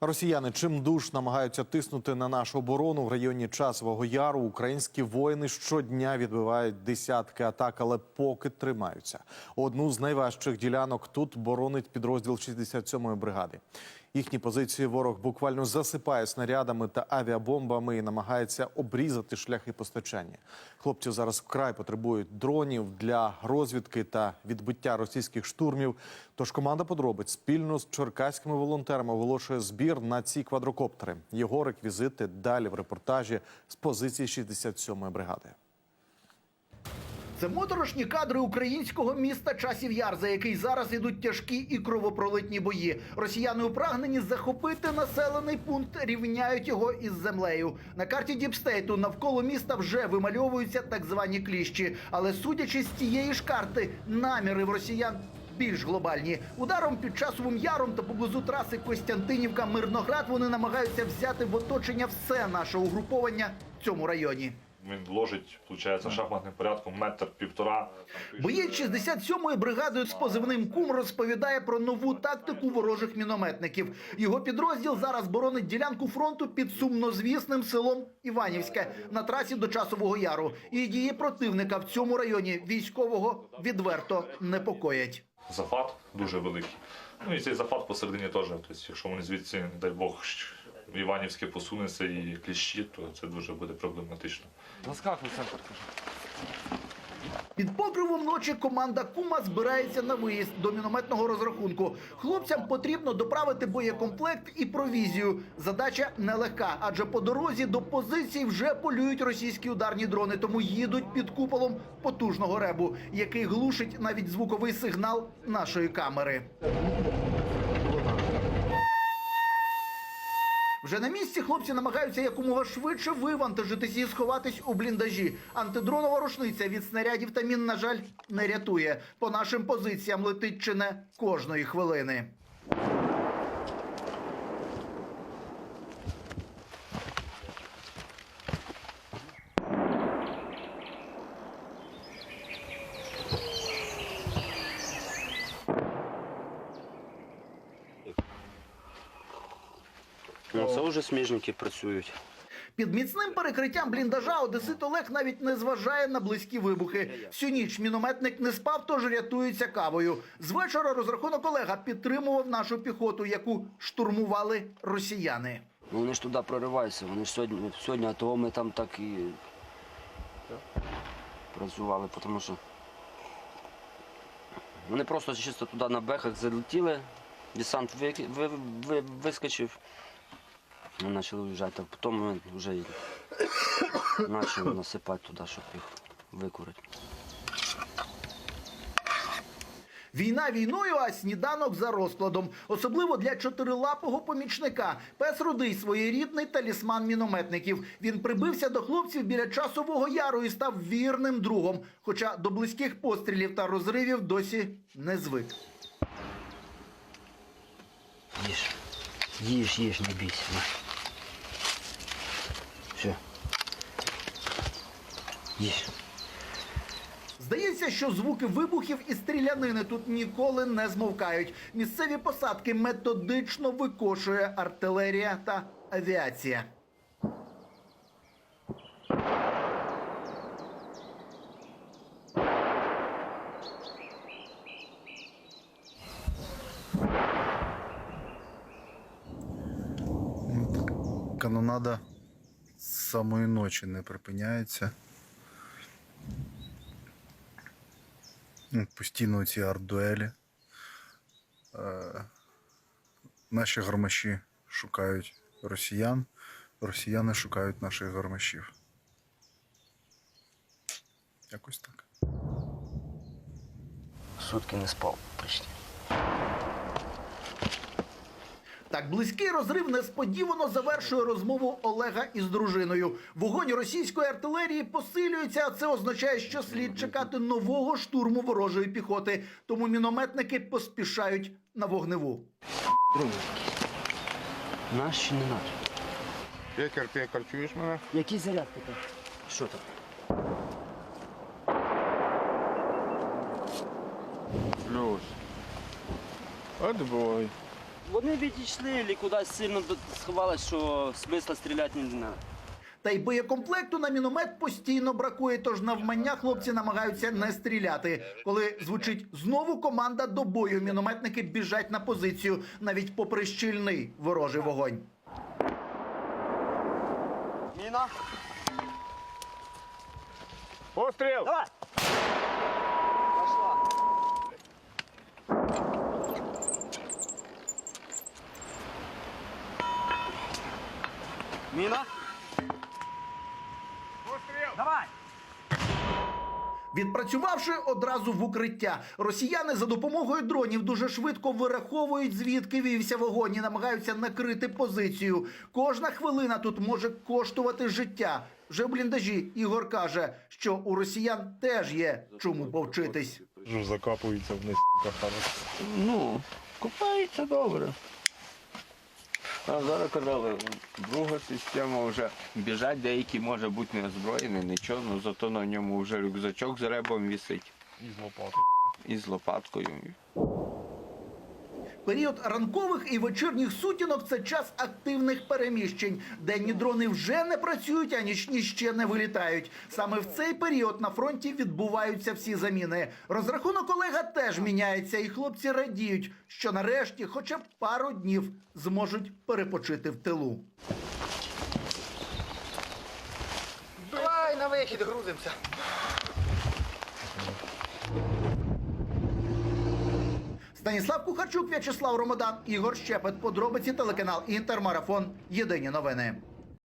Росіяни чимдуж намагаються тиснути на нашу оборону в районі Часового Яру. Українські воїни щодня відбивають десятки атак, але поки тримаються. Одну з найважчих ділянок тут боронить підрозділ 67-ї бригади. Їхні позиції ворог буквально засипає снарядами та авіабомбами і намагається обрізати шляхи постачання. Хлопці зараз вкрай потребують дронів для розвідки та відбиття російських штурмів. Тож команда подробиць спільно з черкаськими волонтерами оголошує збір на ці квадрокоптери. Його реквізити далі в репортажі з позиції 67-ї бригади. Це моторошні кадри українського міста Часів Яр, за який зараз ідуть тяжкі і кровопролитні бої. Росіяни у прагненні захопити населений пункт, рівняють його із землею. На карті Діпстейту навколо міста вже вимальовуються так звані кліщі. Але судячи з цієї ж карти, наміри в росіян. Більш глобальні ударом під часовим яром та поблизу траси Костянтинівка Мирноград вони намагаються взяти в оточення все наше угруповання в цьому районі. Він ложить, виходить, шахматним порядком метр півтора. Боєць 67-ї бригади з позивним Кум розповідає про нову тактику ворожих мінометників. Його підрозділ зараз боронить ділянку фронту під сумнозвісним селом Іванівське на трасі до Часового Яру. І дії противника в цьому районі військового відверто непокоять. Зафат дуже великий. Ну і цей зафат посередині теж. Тобто, якщо вони звідси, не дай Бог, Іванівське посунеться і кліщі, то це дуже буде проблематично. Заскакуй центр, кажу. Під покривом ночі команда Кума збирається на виїзд до мінометного розрахунку. Хлопцям потрібно доправити боєкомплект і провізію. Задача нелегка, адже по дорозі до позицій вже полюють російські ударні дрони, тому їдуть під куполом потужного ребу, який глушить навіть звуковий сигнал нашої камери. Вже на місці хлопці намагаються якомога швидше вивантажитись і сховатись у бліндажі. Антидронова рушниця від снарядів та мін, на жаль, не рятує. По нашим позиціям летить чи не кожної хвилини. Це вже сміжники працюють. Під міцним перекриттям бліндажа Одесит Олег навіть не зважає на близькі вибухи. Всю ніч мінометник не спав, тож рятується кавою. З вечора розрахунок Олега підтримував нашу піхоту, яку штурмували росіяни. Ну, вони ж туди прориваються. Вони ж сьогодні, сьогодні, а того ми там так і працювали, тому що вони просто чисто туди на бехах залетіли, десант ви, ви, ви, вискочив. Ми почали виїжджати, а потім ми вже почали насипати туди, щоб їх викурити. Війна війною, а сніданок за розкладом. Особливо для чотирилапого помічника. Пес рудий своєрідний талісман мінометників. Він прибився до хлопців біля часового яру і став вірним другом. Хоча до близьких пострілів та розривів досі не звик. Їж, їж, їж, не бійся. На. Все. Здається, що звуки вибухів і стрілянини тут ніколи не змовкають. Місцеві посадки методично викошує артилерія та авіація. Канонада з самої ночі не припиняється. Ну, Постійно ці арт-дуелі. Е, Наші гармаші шукають росіян, росіяни шукають наших гармашів. Якось так. Сутки не спав почти. Так, близький розрив несподівано завершує розмову Олега із дружиною. Вогонь російської артилерії посилюється, а це означає, що слід чекати нового штурму ворожої піхоти. Тому мінометники поспішають на вогневу. Наш чи не наш? Пекар, пекар, чуєш мене? Який заряд таке? Що там? Плюс. Отбой. Вони відійшли і кудись сильно сховались, що смисла стріляти не треба. Та й боєкомплекту на міномет постійно бракує, тож навмання хлопці намагаються не стріляти. Коли звучить знову команда до бою, мінометники біжать на позицію, навіть попри щільний ворожий вогонь. Міна! Постріл! Давай! Міна! Давай! Відпрацювавши одразу в укриття, росіяни за допомогою дронів дуже швидко вираховують, звідки вівся вогонь і намагаються накрити позицію. Кожна хвилина тут може коштувати життя. Вже в бліндажі Ігор каже, що у росіян теж є чому повчитись. Що закапується вниз. Ну, купається добре. А зараз казали, друга система вже біжать, деякі може бути не озброєні, нічого, але зато на ньому вже рюкзачок з ребом висить І з лопаткою. і з лопаткою. Період ранкових і вечірніх сутінок це час активних переміщень. Денні дрони вже не працюють, а нічні ще не вилітають. Саме в цей період на фронті відбуваються всі заміни. Розрахунок Олега теж міняється, і хлопці радіють, що нарешті, хоча б пару днів, зможуть перепочити в тилу. Давай на вихід грузимося. Станіслав Кухарчук, В'ячеслав Ромодан, Ігор Щепет. Подробиці телеканал Інтермарафон. Єдині новини.